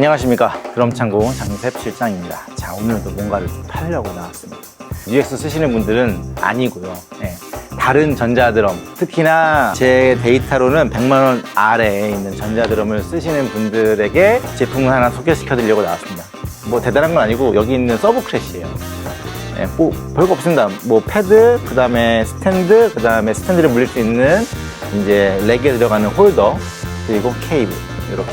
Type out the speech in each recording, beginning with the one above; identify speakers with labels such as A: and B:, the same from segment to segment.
A: 안녕하십니까. 드럼창고 장셉 실장입니다. 자 오늘도 뭔가를 좀 팔려고 나왔습니다. UX 쓰시는 분들은 아니고요. 예, 다른 전자드럼 특히나 제 데이터로는 100만원 아래에 있는 전자드럼을 쓰시는 분들에게 제품을 하나 소개시켜 드리려고 나왔습니다. 뭐 대단한 건 아니고 여기 있는 서브 크래시예요. 예, 뭐 별거 없습니다. 뭐 패드 그 다음에 스탠드 그 다음에 스탠드를 물릴 수 있는 이제 렉에 들어가는 홀더 그리고 케이블 이렇게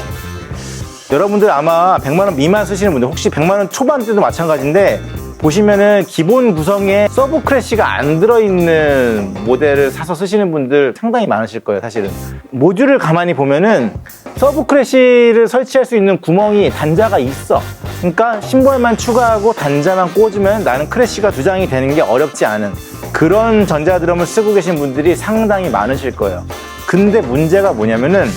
A: 여러분들 아마 100만원 미만 쓰시는 분들 혹시 100만원 초반 때도 마찬가지인데 보시면은 기본 구성에 서브 크래쉬가 안 들어있는 모델을 사서 쓰시는 분들 상당히 많으실 거예요 사실은. 모듈을 가만히 보면은 서브 크래쉬를 설치할 수 있는 구멍이 단자가 있어. 그러니까 심벌만 추가하고 단자만 꽂으면 나는 크래쉬가 두 장이 되는 게 어렵지 않은 그런 전자드럼을 쓰고 계신 분들이 상당히 많으실 거예요. 근데 문제가 뭐냐면은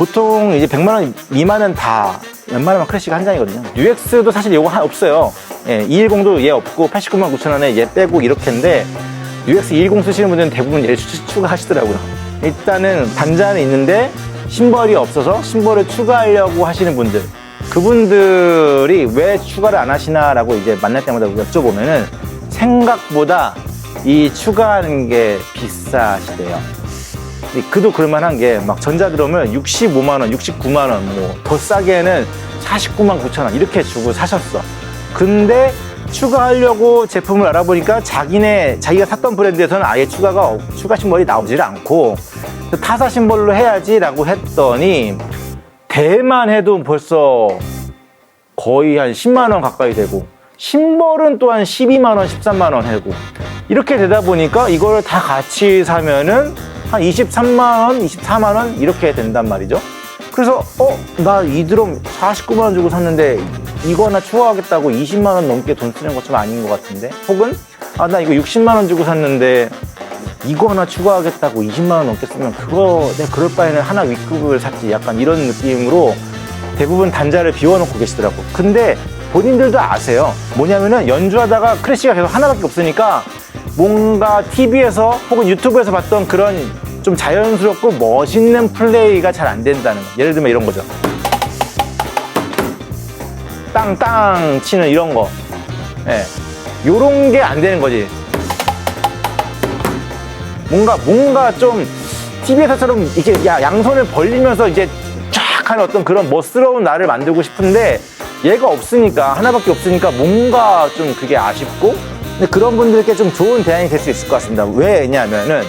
A: 보통 이제 100만 원 미만은 다 웬만하면 크래시가 한 장이거든요. UX도 사실 하- 없어요. 예, 210도 얘 없고 89만 9천 원에 얘 빼고 이렇게인데 UX 210 쓰시는 분들은 대부분 추- 추가하시더라고요. 일단은 단자는 있는데 심벌이 없어서 심벌을 추가하려고 하시는 분들 그분들이 왜 추가를 안 하시나라고 이제 만날 때마다 여쭤보면은 생각보다 이 추가하는 게 비싸시대요. 그도 그럴만한 게 막 전자드럼을 65만 원, 69만 원, 뭐 더 싸게는 49만 9천 원 이렇게 주고 사셨어. 근데 추가하려고 제품을 알아보니까 자기네 자기가 샀던 브랜드에서는 아예 추가가 없- 추가 심벌이 나오질 않고 타사 심벌로 해야지라고 했더니 대만 해도 벌써 거의 한 10만 원 가까이 되고 심벌은 또한 12만 원, 13만 원 하고 이렇게 되다 보니까 이걸 다 같이 사면은 한 23만 원, 24만 원 이렇게 된단 말이죠. 그래서 어, 나 이 드럼 49만 원 주고 샀는데 이거 하나 추가하겠다고 20만 원 넘게 돈 쓰는 것 좀 아닌 것 같은데 혹은 아, 나 이거 60만 원 주고 샀는데 이거 하나 추가하겠다고 20만 원 넘게 쓰면 그거 내가 그럴 바에는 하나 윗급을 샀지 약간 이런 느낌으로 대부분 단자를 비워놓고 계시더라고. 근데 본인들도 아세요. 뭐냐면은 연주하다가 크래쉬가 계속 하나밖에 없으니까 뭔가 TV에서 혹은 유튜브에서 봤던 그런 좀 자연스럽고 멋있는 플레이가 잘 안 된다는 거. 예를 들면 이런 거죠. 땅땅 치는 이런 거. 예. 요런 게 안 되는 거지. 뭔가 뭔가 좀 TV에서처럼 이렇게 야, 양손을 벌리면서 이제 쫙 하는 어떤 그런 멋스러운 나를 만들고 싶은데 얘가 없으니까 하나밖에 없으니까 뭔가 좀 그게 아쉽고 근데 그런 분들께 좀 좋은 대안이 될 수 있을 것 같습니다. 왜냐면은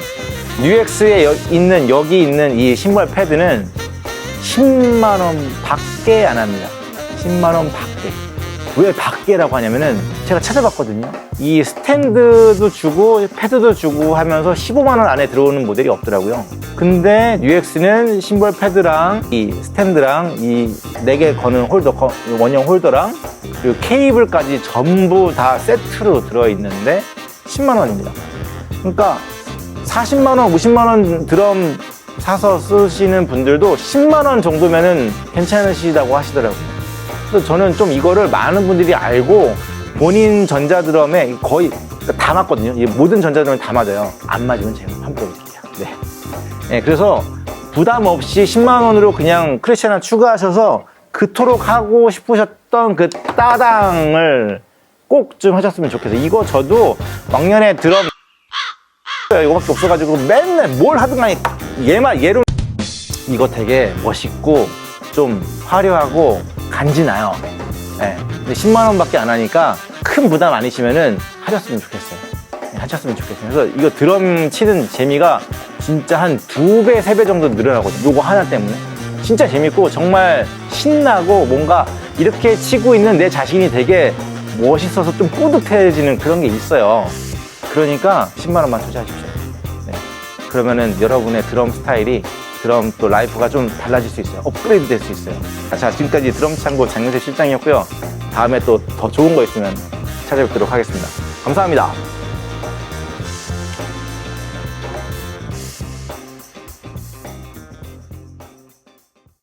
A: 뉴엑스에 여- 있는 여기 있는 이 신발 패드는 10만 원 밖에 안 합니다. 10만 원 밖에. 왜 밖에라고 하냐면은 제가 찾아봤거든요. 이 스탠드도 주고 패드도 주고 하면서 15만 원 안에 들어오는 모델이 없더라고요. 근데 UX는 심벌 패드랑 이 스탠드랑 이네개 거는 홀더 거- 원형 홀더랑 그리고 케이블까지 전부 다 세트로 들어 있는데 10만 원입니다. 그러니까 40만 원, 50만 원 드럼 사서 쓰시는 분들도 10만 원 정도면은 괜찮으시다고 하시더라고요. 그래서 저는 좀 이거를 많은 분들이 알고 본인 전자드럼에 거의 다 맞거든요. 이 모든 전자드럼이 다 맞아요. 안 맞으면 제가 환불해드릴게요. 네. 네, 그래서 부담 없이 10만 원으로 그냥 크래시 하나 추가하셔서 그토록 하고 싶으셨던 그 따당을 꼭 좀 하셨으면 좋겠어요. 이거 저도 왕년에 드럼 이거밖에 없어가지고 맨날 뭘 하든 간에 얘만 얘로 이거 되게 멋있고 좀 화려하고 간지나요. 예. 근데 10만 원밖에 안 하니까 큰 부담 아니시면은 하셨으면 좋겠어요. 예, 하셨으면 좋겠어요. 그래서 이거 드럼 치는 재미가 진짜 한 두 배, 세 배 정도 늘어나거든요. 요거 하나 때문에. 진짜 재밌고 정말 신나고 뭔가 이렇게 치고 있는 내 자신이 되게 멋있어서 좀 뿌듯해지는 그런 게 있어요. 그러니까 10만 원만 투자하십시오. 네. 그러면은 여러분의 드럼 스타일이 드럼 또 라이프가 좀 달라질 수 있어요. 업그레이드 될 수 있어요. 자, 지금까지 드럼 창고 장윤세 실장이었고요. 다음에 또 더 좋은 거 있으면 찾아뵙도록 하겠습니다. 감사합니다.